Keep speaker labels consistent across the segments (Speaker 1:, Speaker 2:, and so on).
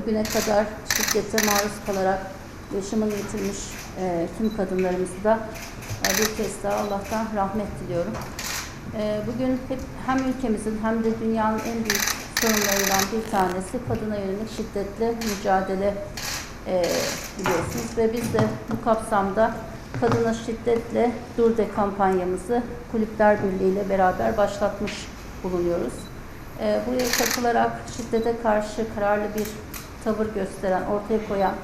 Speaker 1: Bugüne kadar şiddete maruz kalarak yaşamını yitirmiş e, tüm kadınlarımızı da e, bir kez daha Allah'tan rahmet diliyorum. E, bugün hep hem ülkemizin hem de dünyanın en büyük sorunlarından bir tanesi kadına yönelik şiddetle mücadele e, biliyorsunuz ve biz de bu kapsamda kadına şiddetle dur de kampanyamızı Kulüpler Birliği ile beraber başlatmış bulunuyoruz. E, buraya katılarak şiddete karşı kararlı bir tavır gösteren, ortaya koyan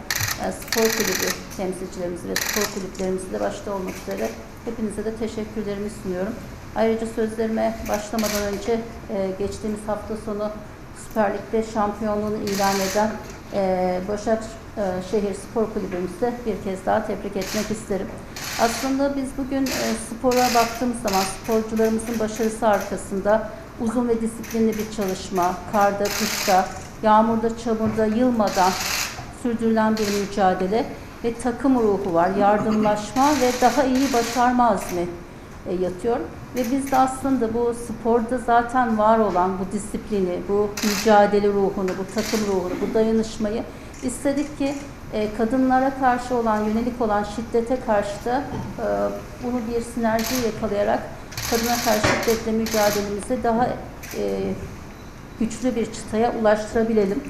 Speaker 1: e, spor kulübü temsilcilerimizi ve spor kulüplerimizi de başta olmak üzere hepinize de teşekkürlerimi sunuyorum. Ayrıca sözlerime başlamadan önce e, geçtiğimiz hafta sonu Süper Lig'de şampiyonluğunu ilan eden e, Başak e, Şehir Spor Kulübümüzü bir kez daha tebrik etmek isterim. Aslında biz bugün spora baktığımız zaman sporcularımızın başarısı arkasında uzun ve disiplinli bir çalışma, karda, kışta, yağmurda, çamurda yılmadan sürdürülen bir mücadele ve takım ruhu var, yardımlaşma ve daha iyi başarma azmi e, yatıyor. Ve biz de aslında bu sporda zaten var olan bu disiplini, bu mücadele ruhunu, bu takım ruhunu, bu dayanışmayı istedik ki e, kadınlara karşı olan, yönelik olan şiddete karşı da e, bunu bir sinerji yakalayarak kadına karşı şiddetle mücadelemizi daha güçlü bir çıtaya ulaştırabilelim.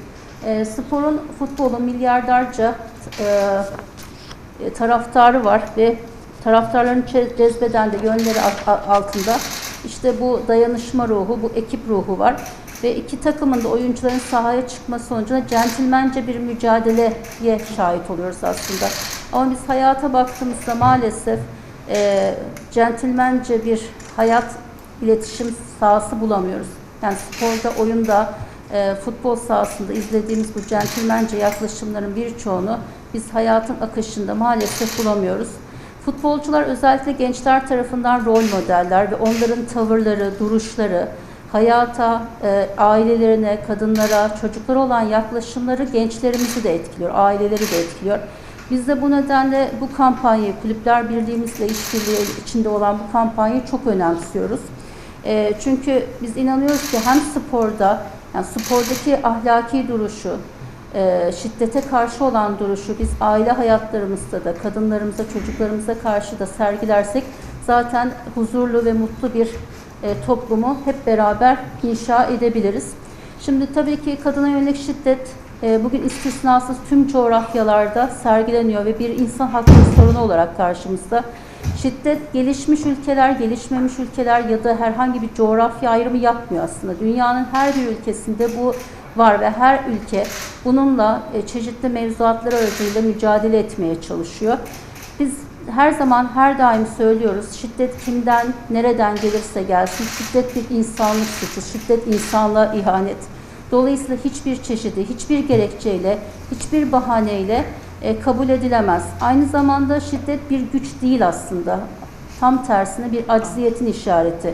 Speaker 1: E, sporun, futbolun milyarlarca e, taraftarı var ve taraftarların ce- cezbeden de yönleri alt- altında işte bu dayanışma ruhu, bu ekip ruhu var. Ve iki takımın da oyuncuların sahaya çıkması sonucunda centilmence bir mücadeleye şahit oluyoruz aslında. Ama biz hayata baktığımızda maalesef e, centilmence bir hayat iletişim sahası bulamıyoruz. Yani sporda, oyunda, e, futbol sahasında izlediğimiz bu centilmence yaklaşımların birçoğunu biz hayatın akışında maalesef bulamıyoruz. Futbolcular özellikle gençler tarafından rol modeller ve onların tavırları, duruşları, hayata, e, ailelerine, kadınlara, çocuklara olan yaklaşımları gençlerimizi de etkiliyor, aileleri de etkiliyor. Biz de bu nedenle bu kampanyayı, Kulüpler Birliğimizle işbirliği içinde olan bu kampanyayı çok önemsiyoruz. E, çünkü biz inanıyoruz ki hem sporda, yani spordaki ahlaki duruşu, e, şiddete karşı olan duruşu biz aile hayatlarımızda da, kadınlarımıza, çocuklarımıza karşı da sergilersek zaten huzurlu ve mutlu bir e, toplumu hep beraber inşa edebiliriz. Şimdi tabii ki kadına yönelik şiddet e, bugün istisnasız tüm coğrafyalarda sergileniyor ve bir insan hakları sorunu olarak karşımızda. Şiddet gelişmiş ülkeler, gelişmemiş ülkeler ya da herhangi bir coğrafya ayrımı yapmıyor aslında. Dünyanın her bir ülkesinde bu var ve her ülke bununla e, çeşitli mevzuatlar aracılığıyla mücadele etmeye çalışıyor. Biz her zaman her daim söylüyoruz şiddet kimden, nereden gelirse gelsin şiddet bir insanlık suçu, şiddet insanlığa ihanet. Dolayısıyla hiçbir çeşidi, hiçbir gerekçeyle, hiçbir bahaneyle e, kabul edilemez. Aynı zamanda şiddet bir güç değil aslında. Tam tersine bir acziyetin işareti.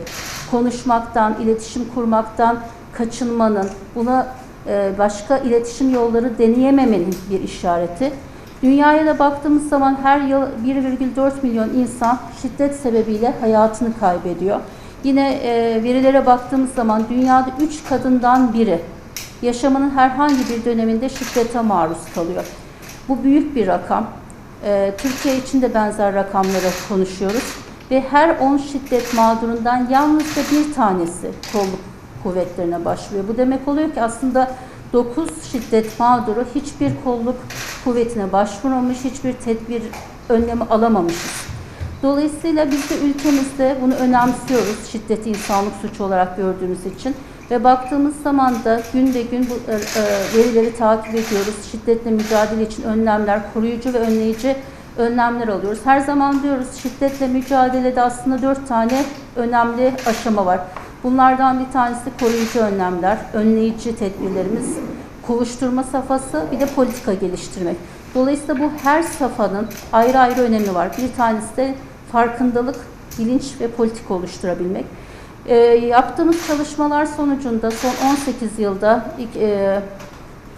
Speaker 1: Konuşmaktan, iletişim kurmaktan kaçınmanın, buna e, başka iletişim yolları deneyememenin bir işareti. Dünyaya da baktığımız zaman her yıl 1,4 milyon insan şiddet sebebiyle hayatını kaybediyor. Yine e, verilere baktığımız zaman dünyada 3 kadından biri yaşamının herhangi bir döneminde şiddete maruz kalıyor. Bu büyük bir rakam. E, Türkiye için de benzer rakamları konuşuyoruz. Ve her 10 şiddet mağdurundan yalnızca bir tanesi kolluk kuvvetlerine başvuruyor. Bu demek oluyor ki aslında 9 şiddet mağduru hiçbir kolluk kuvvetine başvurmamış, hiçbir tedbir önlemi alamamışız. Dolayısıyla biz de ülkemizde bunu önemsiyoruz şiddeti insanlık suçu olarak gördüğümüz için ve baktığımız zaman da gün be gün bu e, e, verileri takip ediyoruz. Şiddetle mücadele için önlemler, koruyucu ve önleyici önlemler alıyoruz. Her zaman diyoruz şiddetle mücadelede aslında dört tane önemli aşama var. Bunlardan bir tanesi koruyucu önlemler, önleyici tedbirlerimiz, kovuşturma safhası bir de politika geliştirmek. Dolayısıyla bu her safhanın ayrı ayrı önemi var. Bir tanesi de farkındalık, bilinç ve politika oluşturabilmek. E, yaptığımız çalışmalar sonucunda son 18 yılda e,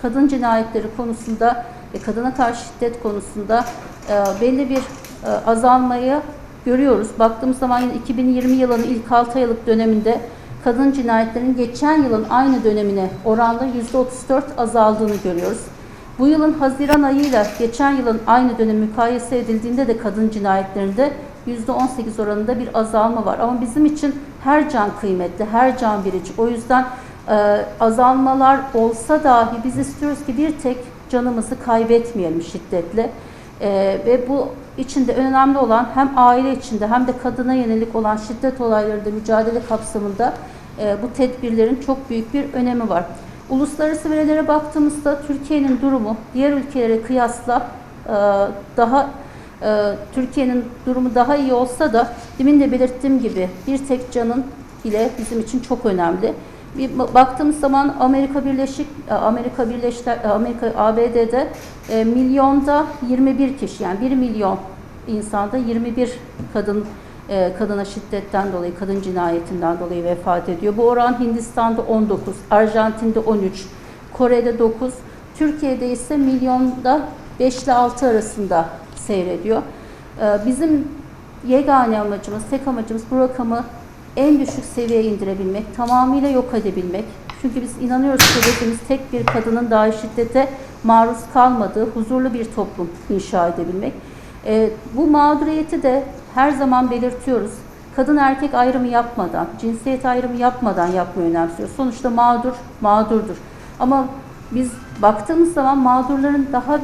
Speaker 1: kadın cinayetleri konusunda ve kadına karşı şiddet konusunda e, belli bir e, azalmayı görüyoruz. Baktığımız zaman yine 2020 yılının ilk 6 aylık döneminde kadın cinayetlerinin geçen yılın aynı dönemine oranla %34 azaldığını görüyoruz. Bu yılın Haziran ayıyla geçen yılın aynı dönem mukayese edildiğinde de kadın cinayetlerinde %18 oranında bir azalma var. Ama bizim için her can kıymetli, her can biricik. O yüzden e, azalmalar olsa dahi biz istiyoruz ki bir tek canımızı kaybetmeyelim şiddetle. E, ve bu içinde önemli olan hem aile içinde hem de kadına yönelik olan şiddet olaylarında mücadele kapsamında e, bu tedbirlerin çok büyük bir önemi var. Uluslararası verilere baktığımızda Türkiye'nin durumu diğer ülkelere kıyasla e, daha e, Türkiye'nin durumu daha iyi olsa da demin de belirttiğim gibi bir tek canın bile bizim için çok önemli. Bir ba- baktığımız zaman Amerika Birleşik e, Amerika Birleşik Amerika ABD'de e, milyonda 21 kişi yani 1 milyon insanda 21 kadın e, kadına şiddetten dolayı, kadın cinayetinden dolayı vefat ediyor. Bu oran Hindistan'da 19, Arjantin'de 13, Kore'de 9, Türkiye'de ise milyonda 5 ile 6 arasında seyrediyor. E, Bizim yegane amacımız, tek amacımız bu rakamı en düşük seviyeye indirebilmek, tamamıyla yok edebilmek. Çünkü biz inanıyoruz ki hedefimiz tek bir kadının dahi şiddete maruz kalmadığı huzurlu bir toplum inşa edebilmek. E, bu mağduriyeti de her zaman belirtiyoruz. Kadın erkek ayrımı yapmadan, cinsiyet ayrımı yapmadan yapmayı önemsiyoruz. Sonuçta mağdur, mağdurdur. Ama biz baktığımız zaman mağdurların daha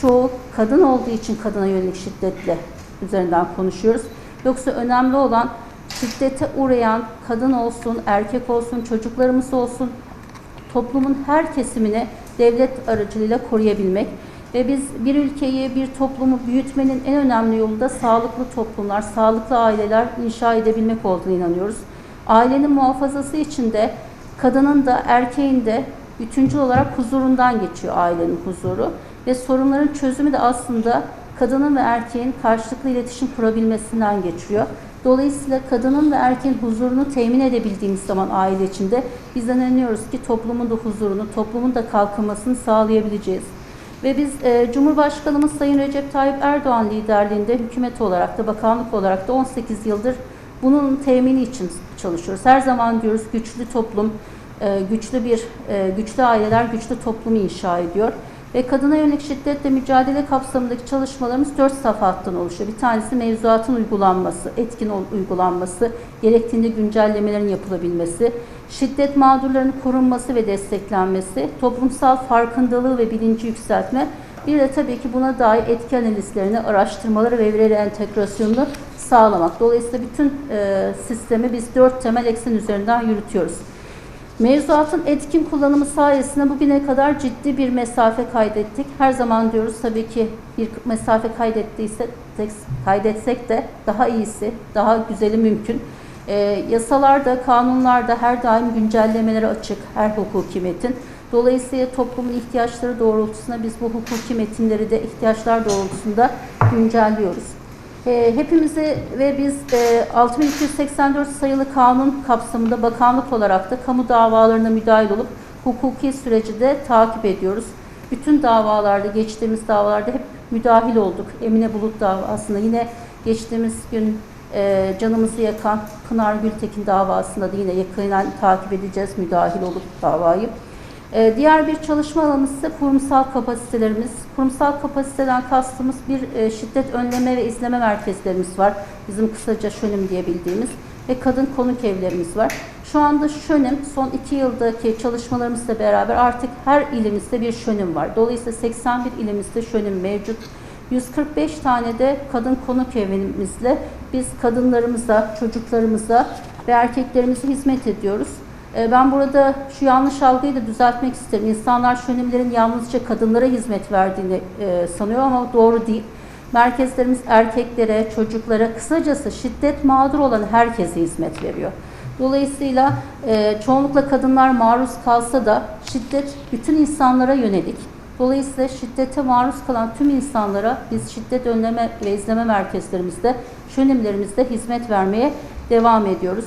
Speaker 1: çoğu kadın olduğu için kadına yönelik şiddetle üzerinden konuşuyoruz. Yoksa önemli olan şiddete uğrayan kadın olsun, erkek olsun, çocuklarımız olsun toplumun her kesimini devlet aracılığıyla koruyabilmek ve biz bir ülkeyi, bir toplumu büyütmenin en önemli yolu da sağlıklı toplumlar, sağlıklı aileler inşa edebilmek olduğunu inanıyoruz. Ailenin muhafazası için de kadının da erkeğin de bütüncül olarak huzurundan geçiyor ailenin huzuru ve sorunların çözümü de aslında kadının ve erkeğin karşılıklı iletişim kurabilmesinden geçiyor. Dolayısıyla kadının ve erkeğin huzurunu temin edebildiğimiz zaman aile içinde biz inanıyoruz ki toplumun da huzurunu, toplumun da kalkınmasını sağlayabileceğiz. Ve biz e, Cumhurbaşkanımız Sayın Recep Tayyip Erdoğan liderliğinde hükümet olarak da bakanlık olarak da 18 yıldır bunun temini için çalışıyoruz. Her zaman diyoruz güçlü toplum, e, güçlü bir e, güçlü aileler güçlü toplumu inşa ediyor. Ve kadına yönelik şiddetle mücadele kapsamındaki çalışmalarımız dört safhattan oluşuyor. Bir tanesi mevzuatın uygulanması, etkin uygulanması, gerektiğinde güncellemelerin yapılabilmesi, şiddet mağdurlarının korunması ve desteklenmesi, toplumsal farkındalığı ve bilinci yükseltme, bir de tabii ki buna dair etki analizlerini, araştırmaları ve veri entegrasyonunu sağlamak. Dolayısıyla bütün e, sistemi biz dört temel eksen üzerinden yürütüyoruz. Mevzuatın etkin kullanımı sayesinde bugüne kadar ciddi bir mesafe kaydettik. Her zaman diyoruz tabii ki bir mesafe kaydettiysek, kaydetsek de daha iyisi, daha güzeli mümkün. Ee, yasalarda, kanunlarda her daim güncellemeleri açık her hukuki metin. Dolayısıyla toplumun ihtiyaçları doğrultusunda biz bu hukuki metinleri de ihtiyaçlar doğrultusunda güncelliyoruz. E, hepimizi ve biz e, 6284 sayılı kanun kapsamında bakanlık olarak da kamu davalarına müdahil olup hukuki süreci de takip ediyoruz. Bütün davalarda, geçtiğimiz davalarda hep müdahil olduk. Emine Bulut davasında yine geçtiğimiz gün e, canımızı yakan Pınar Gültekin davasında da yine yakından takip edeceğiz müdahil olup davayı. Ee, Diğer bir çalışma alanımız ise kurumsal kapasitelerimiz. Kurumsal kapasiteden kastımız bir e, şiddet önleme ve izleme merkezlerimiz var. Bizim kısaca şönim diye bildiğimiz ve kadın konuk evlerimiz var. Şu anda şönim son iki yıldaki çalışmalarımızla beraber artık her ilimizde bir şönim var. Dolayısıyla 81 ilimizde şönim mevcut. 145 tane de kadın konuk evimizle biz kadınlarımıza, çocuklarımıza ve erkeklerimize hizmet ediyoruz. Ee, Ben burada şu yanlış algıyı da düzeltmek isterim. İnsanlar şönimlerin yalnızca kadınlara hizmet verdiğini e, sanıyor ama doğru değil. Merkezlerimiz erkeklere, çocuklara, kısacası şiddet mağdur olan herkese hizmet veriyor. Dolayısıyla e, çoğunlukla kadınlar maruz kalsa da şiddet bütün insanlara yönelik. Dolayısıyla şiddete maruz kalan tüm insanlara biz şiddet önleme ve izleme merkezlerimizde, şönimlerimizde hizmet vermeye devam ediyoruz.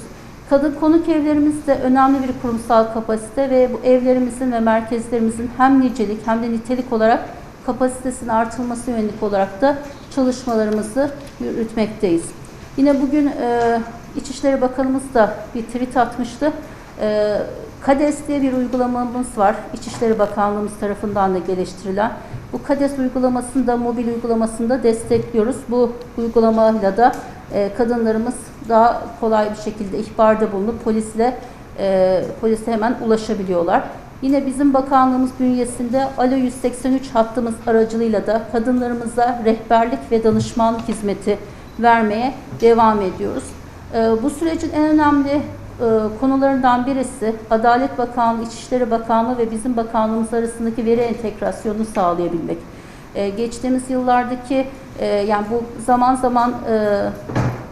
Speaker 1: Kadın konuk evlerimiz de önemli bir kurumsal kapasite ve bu evlerimizin ve merkezlerimizin hem nicelik hem de nitelik olarak kapasitesinin artırılması yönelik olarak da çalışmalarımızı yürütmekteyiz. Yine bugün e, İçişleri Bakanımız da bir tweet atmıştı. E, KADES diye bir uygulamamız var. İçişleri Bakanlığımız tarafından da geliştirilen. Bu KADES uygulamasında, mobil uygulamasında destekliyoruz. Bu uygulamayla da kadınlarımız daha kolay bir şekilde ihbarda bulunup polisle e, polise hemen ulaşabiliyorlar. Yine bizim bakanlığımız bünyesinde Alo 183 hattımız aracılığıyla da kadınlarımıza rehberlik ve danışmanlık hizmeti vermeye devam ediyoruz. E, bu sürecin en önemli e, konularından birisi Adalet Bakanlığı, İçişleri Bakanlığı ve bizim bakanlığımız arasındaki veri entegrasyonunu sağlayabilmek. E, geçtiğimiz yıllardaki e, yani bu zaman zaman e,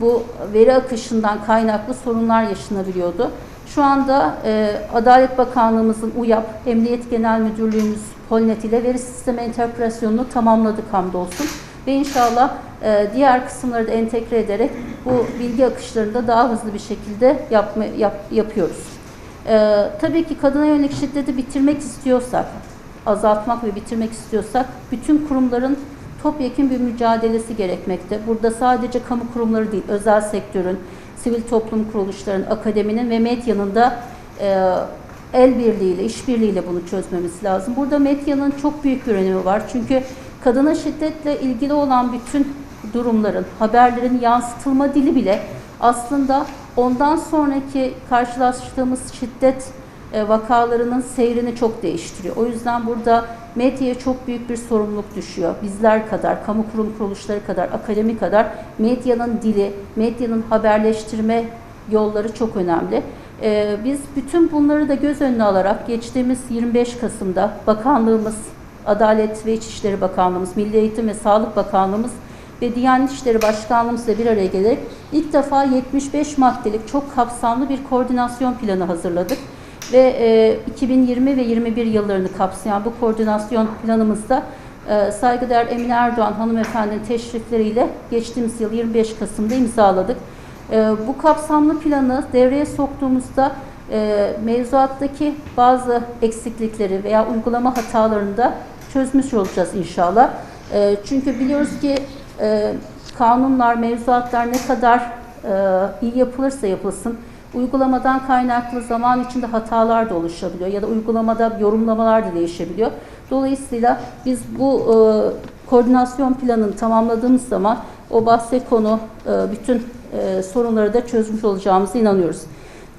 Speaker 1: bu veri akışından kaynaklı sorunlar yaşanabiliyordu. Şu anda e, Adalet Bakanlığımızın UYAP, Emniyet Genel Müdürlüğümüz Polnet ile veri sistemi entegrasyonunu tamamladık hamdolsun. Ve inşallah e, diğer kısımları da entegre ederek bu bilgi akışlarını da daha hızlı bir şekilde yapma, yap, yapıyoruz. E, tabii ki kadına yönelik şiddeti bitirmek istiyorsak, azaltmak ve bitirmek istiyorsak bütün kurumların topyekun bir mücadelesi gerekmekte. Burada sadece kamu kurumları değil, özel sektörün, sivil toplum kuruluşlarının, akademinin ve medyanın da e, el birliğiyle, işbirliğiyle bunu çözmemiz lazım. Burada medyanın çok büyük bir önemi var. Çünkü kadına şiddetle ilgili olan bütün durumların, haberlerin yansıtılma dili bile aslında ondan sonraki karşılaştığımız şiddet vakalarının seyrini çok değiştiriyor. O yüzden burada medyaya çok büyük bir sorumluluk düşüyor. Bizler kadar, kamu kurum kuruluşları kadar, akademi kadar medyanın dili, medyanın haberleştirme yolları çok önemli. E, Biz bütün bunları da göz önüne alarak geçtiğimiz 25 Kasım'da bakanlığımız, Adalet ve İçişleri Bakanlığımız, Milli Eğitim ve Sağlık Bakanlığımız ve Diyanet İşleri Başkanlığımızla bir araya gelerek ilk defa 75 maddelik çok kapsamlı bir koordinasyon planı hazırladık ve e, 2020 ve 21 yıllarını kapsayan bu koordinasyon planımızda e, saygıdeğer Emine Erdoğan hanımefendinin teşrifleriyle geçtiğimiz yıl 25 Kasım'da imzaladık. E, bu kapsamlı planı devreye soktuğumuzda e, mevzuattaki bazı eksiklikleri veya uygulama hatalarını da çözmüş olacağız inşallah. E, çünkü biliyoruz ki e, kanunlar, mevzuatlar ne kadar e, iyi yapılırsa yapılsın uygulamadan kaynaklı zaman içinde hatalar da oluşabiliyor ya da uygulamada yorumlamalar da değişebiliyor. Dolayısıyla biz bu e, koordinasyon planını tamamladığımız zaman o bahse konu e, bütün e, sorunları da çözmüş olacağımıza inanıyoruz.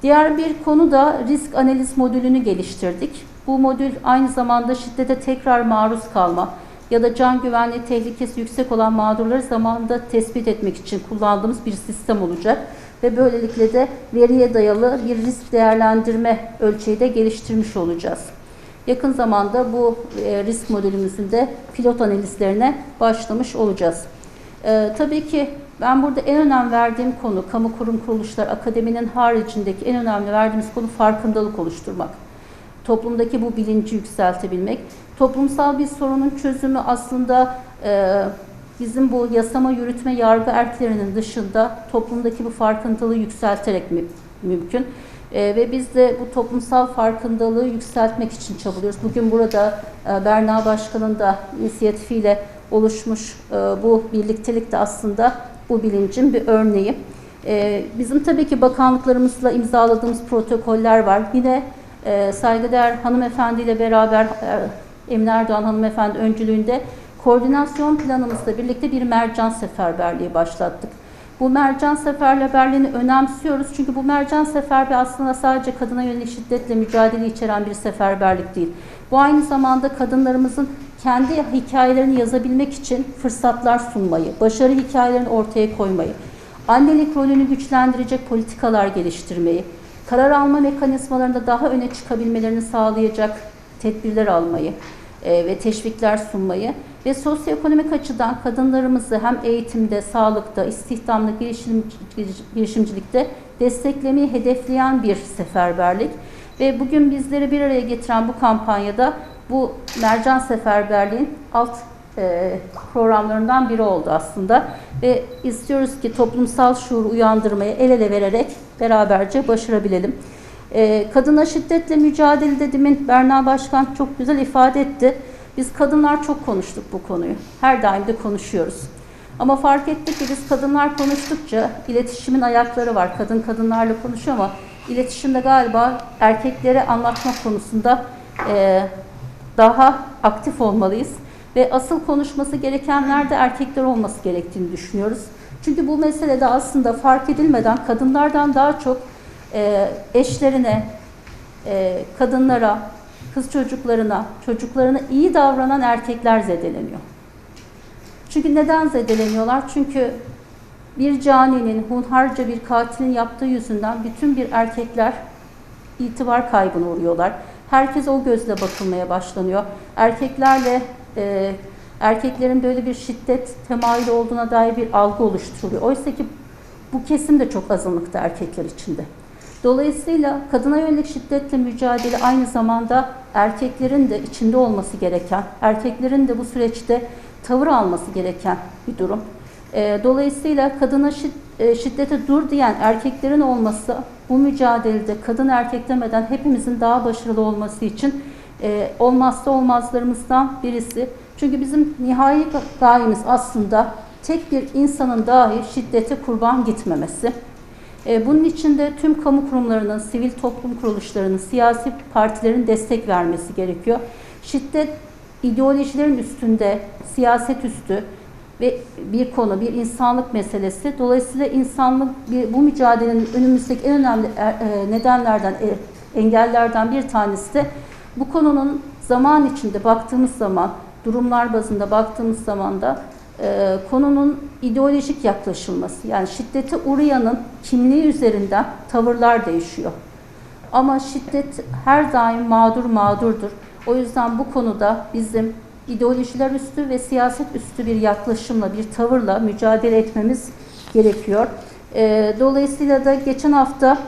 Speaker 1: Diğer bir konu da risk analiz modülünü geliştirdik. Bu modül aynı zamanda şiddete tekrar maruz kalma ya da can güvenliği tehlikesi yüksek olan mağdurları zamanında tespit etmek için kullandığımız bir sistem olacak ve böylelikle de veriye dayalı bir risk değerlendirme ölçeği de geliştirmiş olacağız. Yakın zamanda bu e, risk modülümüzün de pilot analizlerine başlamış olacağız. Ee, tabii ki ben burada en önem verdiğim konu, kamu kurum kuruluşlar, akademinin haricindeki en önemli verdiğimiz konu farkındalık oluşturmak. Toplumdaki bu bilinci yükseltebilmek. Toplumsal bir sorunun çözümü aslında e, bizim bu yasama, yürütme, yargı erklerinin dışında toplumdaki bu farkındalığı yükselterek mi, mümkün. E, ve biz de bu toplumsal farkındalığı yükseltmek için çabalıyoruz. Bugün burada e, Berna Başkan'ın da inisiyatifiyle oluşmuş e, bu birliktelik de aslında bu bilincin bir örneği. E, bizim tabii ki bakanlıklarımızla imzaladığımız protokoller var. Yine e, saygıdeğer hanımefendiyle beraber e, Emine Erdoğan hanımefendi öncülüğünde koordinasyon planımızla birlikte bir mercan seferberliği başlattık. Bu mercan seferberliğini önemsiyoruz çünkü bu mercan seferberliği aslında sadece kadına yönelik şiddetle mücadele içeren bir seferberlik değil. Bu aynı zamanda kadınlarımızın kendi hikayelerini yazabilmek için fırsatlar sunmayı, başarı hikayelerini ortaya koymayı, annelik rolünü güçlendirecek politikalar geliştirmeyi, karar alma mekanizmalarında daha öne çıkabilmelerini sağlayacak tedbirler almayı ve teşvikler sunmayı ve sosyoekonomik açıdan kadınlarımızı hem eğitimde, sağlıkta, istihdamda, girişim, girişimcilikte desteklemeyi hedefleyen bir seferberlik. Ve bugün bizleri bir araya getiren bu kampanyada bu Mercan Seferberliğin alt e, programlarından biri oldu aslında. Ve istiyoruz ki toplumsal şuur uyandırmayı el ele vererek beraberce başarabilelim. E, kadına şiddetle mücadelede demin Berna Başkan çok güzel ifade etti. Biz kadınlar çok konuştuk bu konuyu. Her daim de konuşuyoruz. Ama fark ettik ki biz kadınlar konuştukça iletişimin ayakları var. Kadın kadınlarla konuşuyor ama iletişimde galiba erkeklere anlatma konusunda e, daha aktif olmalıyız. Ve asıl konuşması gerekenlerde erkekler olması gerektiğini düşünüyoruz. Çünkü bu meselede aslında fark edilmeden kadınlardan daha çok e, eşlerine, e, kadınlara, kız çocuklarına, çocuklarına iyi davranan erkekler zedeleniyor. Çünkü neden zedeleniyorlar? Çünkü bir caninin, hunharca bir katilin yaptığı yüzünden bütün bir erkekler itibar kaybına uğruyorlar. Herkes o gözle bakılmaya başlanıyor. Erkeklerle e, erkeklerin böyle bir şiddet temayülü olduğuna dair bir algı oluşturuluyor. Oysa ki bu kesim de çok azınlıkta erkekler içinde. Dolayısıyla kadına yönelik şiddetle mücadele aynı zamanda erkeklerin de içinde olması gereken, erkeklerin de bu süreçte tavır alması gereken bir durum. E, dolayısıyla kadına e, şiddete dur diyen erkeklerin olması bu mücadelede kadın erkek demeden hepimizin daha başarılı olması için e, olmazsa olmazlarımızdan birisi. Çünkü bizim nihai gayemiz aslında tek bir insanın dahi şiddete kurban gitmemesi. E, Bunun için de tüm kamu kurumlarının, sivil toplum kuruluşlarının, siyasi partilerin destek vermesi gerekiyor. Şiddet ideolojilerin üstünde, siyaset üstü ve bir konu, bir insanlık meselesi. Dolayısıyla insanlık bu mücadelenin önümüzdeki en önemli e, e, nedenlerden, engellerden bir tanesi de bu konunun zaman içinde baktığımız zaman, durumlar bazında baktığımız zaman da konunun ideolojik yaklaşılması. Yani şiddete uğrayanın kimliği üzerinden tavırlar değişiyor. Ama şiddet her daim mağdur mağdurdur. O yüzden bu konuda bizim ideolojiler üstü ve siyaset üstü bir yaklaşımla, bir tavırla mücadele etmemiz gerekiyor. E, dolayısıyla da geçen hafta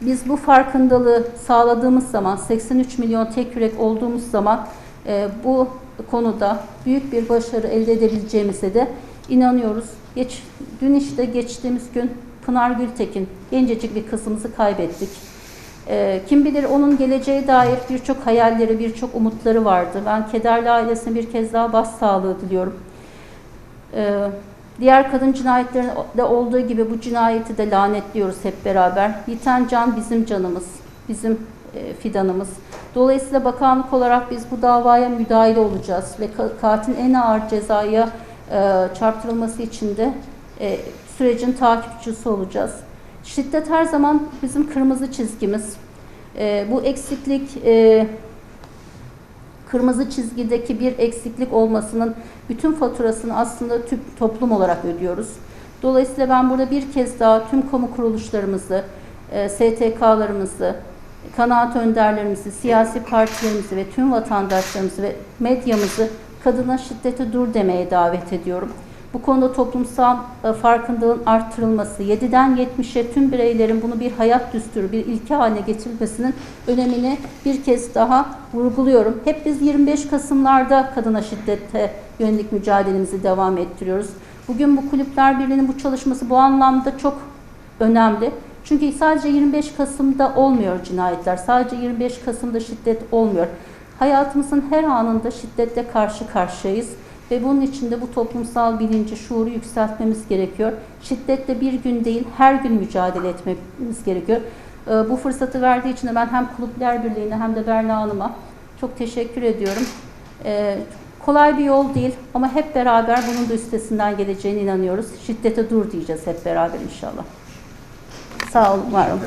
Speaker 1: biz bu farkındalığı sağladığımız zaman, 83 milyon tek yürek olduğumuz zaman e, bu konuda büyük bir başarı elde edebileceğimize de inanıyoruz. Geç, dün işte geçtiğimiz gün Pınar Gültekin, gencecik bir kızımızı kaybettik. Ee, kim bilir onun geleceğe dair birçok hayalleri, birçok umutları vardı. Ben kederli ailesine bir kez daha başsağlığı diliyorum. Ee, diğer kadın cinayetlerinde olduğu gibi bu cinayeti de lanetliyoruz hep beraber. Yiten can bizim canımız, bizim e, fidanımız. Dolayısıyla bakanlık olarak biz bu davaya müdahale olacağız ve ka- katilin en ağır cezaya e, çarptırılması için de e, sürecin takipçisi olacağız. Şiddet her zaman bizim kırmızı çizgimiz. E, bu eksiklik e, kırmızı çizgideki bir eksiklik olmasının bütün faturasını aslında tüm toplum olarak ödüyoruz. Dolayısıyla ben burada bir kez daha tüm kamu kuruluşlarımızı, e, STK'larımızı, kanaat önderlerimizi, siyasi partilerimizi ve tüm vatandaşlarımızı ve medyamızı kadına şiddete dur demeye davet ediyorum. Bu konuda toplumsal e, farkındalığın arttırılması, 7'den 70'e tüm bireylerin bunu bir hayat düsturu, bir ilke haline getirilmesinin önemini bir kez daha vurguluyorum. Hep biz 25 Kasım'larda kadına şiddete yönelik mücadelemizi devam ettiriyoruz. Bugün bu Kulüpler Birliği'nin bu çalışması bu anlamda çok önemli. Çünkü sadece 25 Kasım'da olmuyor cinayetler, sadece 25 Kasım'da şiddet olmuyor. Hayatımızın her anında şiddetle karşı karşıyayız ve bunun için de bu toplumsal bilinci, şuuru yükseltmemiz gerekiyor. Şiddetle bir gün değil, her gün mücadele etmemiz gerekiyor. Ee, Bu fırsatı verdiği için de ben hem Kulüpler Birliği'ne hem de Berna Hanım'a çok teşekkür ediyorum. Ee, Kolay bir yol değil ama hep beraber bunun da üstesinden geleceğine inanıyoruz. Şiddete dur diyeceğiz hep beraber inşallah. Sağ olun, var olun.